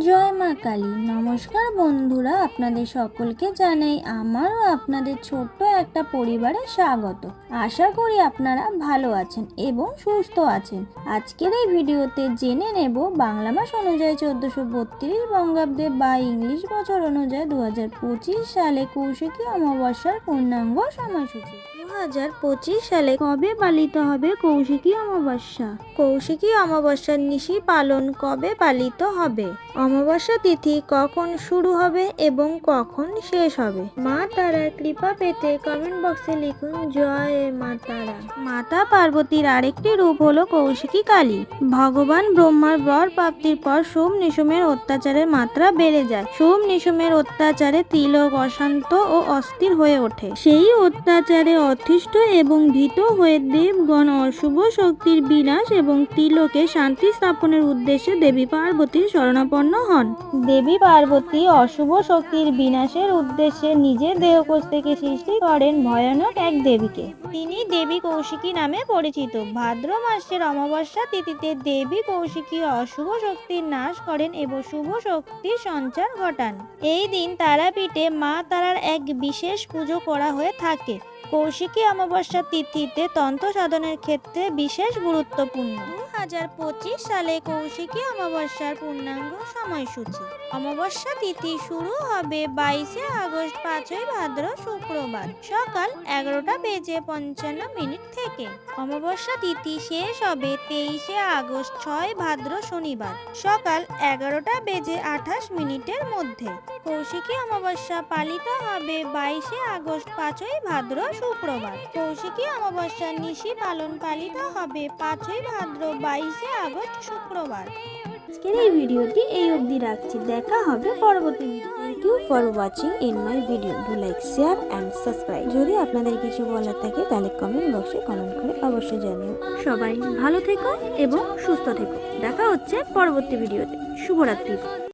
জয় মা কালী। নমস্কার বন্ধুরা, আপনাদের সকলকে জানাই আমারও আপনাদের ছোট্ট একটা পরিবারে স্বাগত। আশা করি আপনারা ভালো আছেন এবং সুস্থ আছেন। আজকের এই ভিডিওতে জেনে নেব বাংলা মাস অনুযায়ী চোদ্দোশো বত্রিশ বঙ্গাব্দে বা ইংলিশ বছর অনুযায়ী দু হাজার পঁচিশ সালে কৌশিকী অমাবস্যার পূর্ণাঙ্গ সময়সূচি। হাজার পঁচিশ সালে কবে পালিত হবে কৌশিকী অমাবস্যা? কৌশিকী অমাবস্যার নিশি পালন কবে পালিত হবে? অমাবস্যা তিথি কখন শুরু হবে এবং কখন শেষ হবে? মা তারার কৃপা পেতে কমেন্ট বক্সে লিখুন, জয় মা তারা। মাতা পার্বতীর আরেকটি রূপ হলো কৌশিকী কালী। ভগবান ব্রহ্মার বর প্রাপ্তির পর সোম নিশুমের অত্যাচারের মাত্রা বেড়ে যায়। সোম নিশুমের অত্যাচারে তিলক অশান্ত ও অস্থির হয়ে ওঠে। সেই অত্যাচারে অতিষ্ঠ এবং ভীত হয়ে দেবগণ অশুভ শক্তির বিনাশ এবং তিলকে শান্তি স্থাপনের উদ্দেশ্যে দেবী পার্বতীর শরণাপন্ন হন। দেবী পার্বতী অশুভ শক্তির বিনাশের উদ্দেশ্যে নিজের দেহকোষ থেকে সৃষ্টি করেন ভয়ানক এক দেবীকে। তিনি দেবী কৌশিকী নামে পরিচিত। ভাদ্র মাসের অমাবস্যা তিথিতে দেবী কৌশিকী অশুভ শক্তির নাশ করেন এবং শুভ শক্তির সঞ্চার ঘটান। এই দিন তারাপীঠে মা তারার এক বিশেষ পুজো করা হয়ে থাকে। কৌশিকী অমাবস্যা তিথিতে তন্ত্র সাধনের ক্ষেত্রে বিশেষ গুরুত্বপূর্ণ। সালে কৌশিকী অমাবস্যার পূর্ণাঙ্গ সময়সূচি। অমাবস্যা তিথি শুরু হবে বাইশে আগস্ট, পাঁচই ভাদ্র, শুক্রবার সকাল এগারোটা বেজে পঞ্চান্ন মিনিট থেকে। অমাবস্যা তিথি শেষ হবে তেইশে আগস্ট, ছয় ভাদ্র, শনিবার সকাল এগারোটা বেজে আঠাশ মিনিটের মধ্যে। কৌশিকী অমাবস্যা পালিত হবে বাইশে আগস্ট, পাঁচই ভাদ্র, শুক্রবার। কৌশিকী অমাবস্যার নিশি পালন পালিত হবে পাঁচই ভাদ্র বাইশে আগস্ট শুক্রবার। আজকের এই ভিডিওটি এই অবধি রাখছি। দেখা হবে পরবর্তী thank you for watching in my video do like share and subscribe যদি আপনাদের কিছু বলার থাকে, তাহলে কমেন্ট বক্সে কমেন্ট করে অবশ্যই জানিও। সবাই ভালো থেকো এবং সুস্থ থেকো। দেখা হচ্ছে পরবর্তী ভিডিওতে। শুভরাত্রি।